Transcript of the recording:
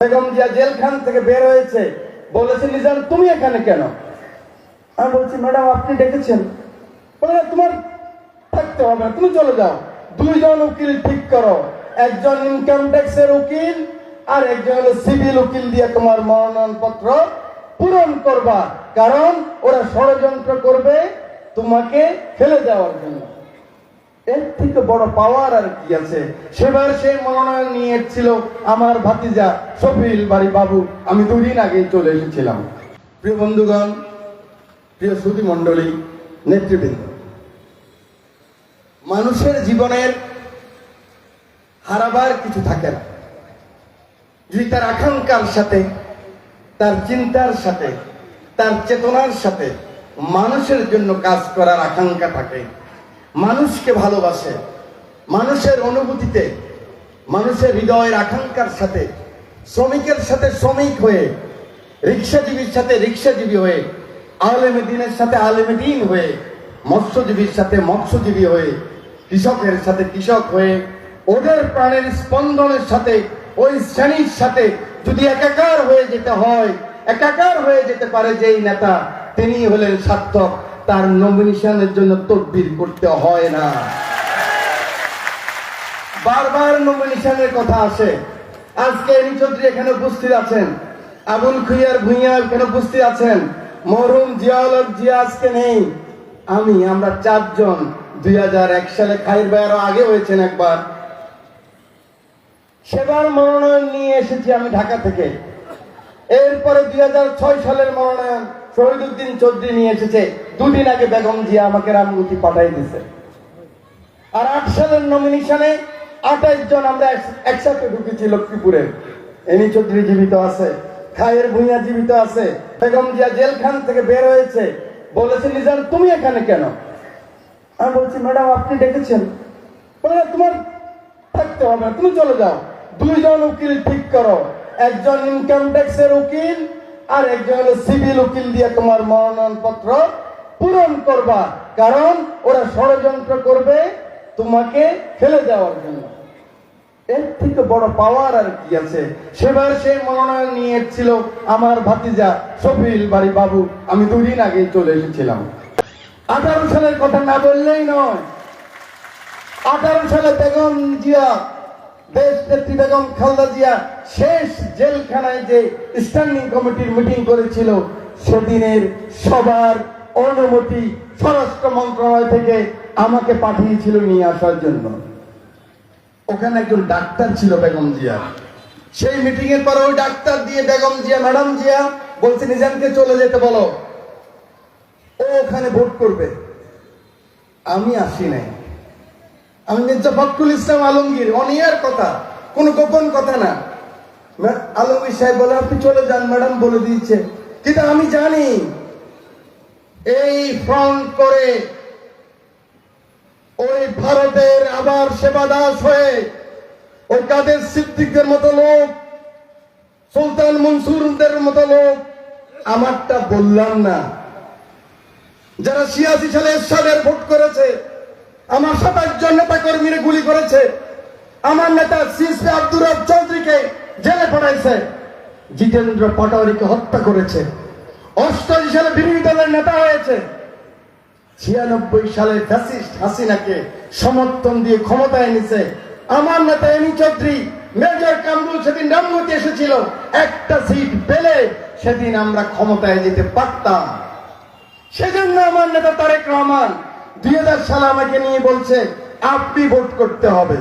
বেগম জিয়া জেলখান থেকে বের হয়েছে। বলেছে, নিজাম, তুমি এখানে কেন? আমি বলছি, ম্যাডাম, আপনি ডেকেছেন। বলে তোমার থাকতে হবে না, তুমি চলে যাও। দুইজন উকিল ঠিক করো। একজন ইনকাম ট্যাক্সের উকিল আর একজন হলো সিভিল উকিল দিয়ে তোমার মনোনয়ন পত্র পূরণ করবা। কারণ ওরা ষড়যন্ত্র করবে তোমাকে ফেলে দেওয়ার জন্য। এর থেকে বড় পাওয়ার আর কি আছে? সেবার সেই মনোনয়ন নিয়ে এসেছিল আমার ভাতিজা শফিল বাড়ি বাবু। আমি দুদিন আগেই চলে এসেছিলাম। প্রিয় বন্ধুগণ, প্রিয় সুধী মণ্ডলী, নেতৃবৃন্দ, মানুষের জীবনের হারাবার কিছু থাকে না। যদি তার আকাঙ্ক্ষার সাথে, তার চিন্তার সাথে, তার চেতনার সাথে মানুষের জন্য কাজ করার আকাঙ্ক্ষা থাকে মানুষকে ভালোবাসে, মানুষের অনুভূতিতে, মানুষের হৃদয়ের আকাঙ্ক্ষার সাথে, শ্রমিকের সাথে শ্রমিক হয়ে, রিক্সাজীবীর সাথে রিক্সাজীবী হয়ে, আলেমে দিনের সাথে আলেমে দিন হয়ে, মৎস্যজীবীর সাথে মৎস্যজীবী হয়ে, কৃষকের সাথে কৃষক হয়ে, ওদের প্রাণের স্পন্দনের সাথে, ওই শ্রেণির সাথে যদি একাকার হয়ে যেতে হয়, একাকার হয়ে যেতে পারে যেই নেতা তিনি হলেন সার্থক। তার নমিনেশনের জন্য তদবির করতে হয় না। বারবার নমিনেশনের কথা আসে। আজকে এনি চৌধুরী এখানে উপস্থিত আছেন। আবুল খুইয়ার ভুইয়া এখানে উপস্থিত আছেন। মরুম জিয়াউল জিয়া আজকে নেই। আমি, আমরা চারজন, দুই হাজার এক সালে খাইর ভাই আরও আগে হয়েছেন একবার। সেবার মনোনয়ন নিয়ে এসেছি আমি ঢাকা থেকে। এরপরে দুই হাজার ছয় সালের মনোনয়ন শহীদুদ্দিন চৌধুরী নিয়ে এসেছে। দুদিন আগে বেগম জিয়া আমাকে রামগুতি পাঠাই দিছে আর আট সালের নমিনেশনে আঠাইশ জন আমরা একসাথে ঢুকেছি লক্ষ্মীপুরে। এনি চৌধুরী জীবিত আছে, খায়ের ভুইয়া জীবিত আছে, বেগম জিয়া জেলখান থেকে বের হয়েছে। বলেছে, নিজাম, তুমি এখানে কেন? আমি বলছি, ম্যাডাম, আপনি ডেকেছেন? বলে, তোমার থাকতে হবে না, তুমি চলে যাও। দুইজন উকিল ঠিক করো, একজন ইনকাম ট্যাক্সের উকিল আর একজন হলো সিভিল উকিল দিয়ে তোমার মনোনয়ন পত্র পূরণ করবা। কারণ ওরা ষড়যন্ত্র করবে তোমাকে ফেলে দেওয়ার জন্য। এর থেকে বড় পাওয়ার আর কি আছে? সেবার সেই মনোনয়ন নিয়ে এসেছিল আমার ভাতিজা শফিল বাড়ি বাবু। আমি দুদিন আগেই চলে এসেছিলাম। আঠারো সালের কথা না বললেই নয়। আঠারো সালে বেগম জিয়া দেশ নেত্রী বেগম খালদা জিয়া শেষ জেলখানায় যে স্ট্যান্ডিং কমিটির মিটিং করেছিল, সেদিনের সবার অনুমতি স্বরাষ্ট্র মন্ত্রণালয় থেকে আমাকে পাঠিয়েছিল নিয়ে আসার জন্য। ওখানে একজন ডাক্তার ছিল বেগম জিয়া। সেই মিটিং এর পরে ওই ডাক্তার দিয়ে বেগম জিয়া, ম্যাডাম জিয়া বলছে, নিজামকে চলে যেতে বলো। ও ওখানে ভোট করবে। আমি আসি নাই। আমি মির্জা ফখরুল ইসলাম আলমগীর, অনিয়ার কথা, কোন গোপন কথা না। আলমগীর সাহেব বলে, আপনি চলে যান, ম্যাডাম বলে দিয়েছে। কিন্তু আমি জানি এই ফ্রন্ট করে ওই ভারতের আবার সেবা দাস হয়ে ওই কাদের সিদ্দিকদের মতো লোক, সুলতান মনসুরদের মতো লোক, আমারটা বললাম না। যারা ছিয়াশি সালে এরশাদের ভোট করেছে, আমার সাতাশ জন নেতা কর্মীরা গুলি করেছে, আমার নেতা সিএসপি আব্দুর চৌধুরীকে জেলে পড়াইছে জিতেন্দ্র পাটোয়ারিকে হত্যা করেছে। অষ্টাশি সালে বিরোধী দলের নেতা হয়েছে। ছিয়ানব্বই সালে ফ্যাসিস্ট হাসিনাকে সমর্থন দিয়ে ক্ষমতায় এনেছে। আমার নেতা এনি চৌধুরী, মেজর কামরুল সেদিন রামগতি এসেছিল। একটা সিট পেলে সেদিন আমরা ক্ষমতায় যেতে পারতাম। সেজন্য আমার নেতা তারেক রহমান দুই হাজার সালে আমাকে নিয়ে বলছে, আপনি ভোট করতে হবে।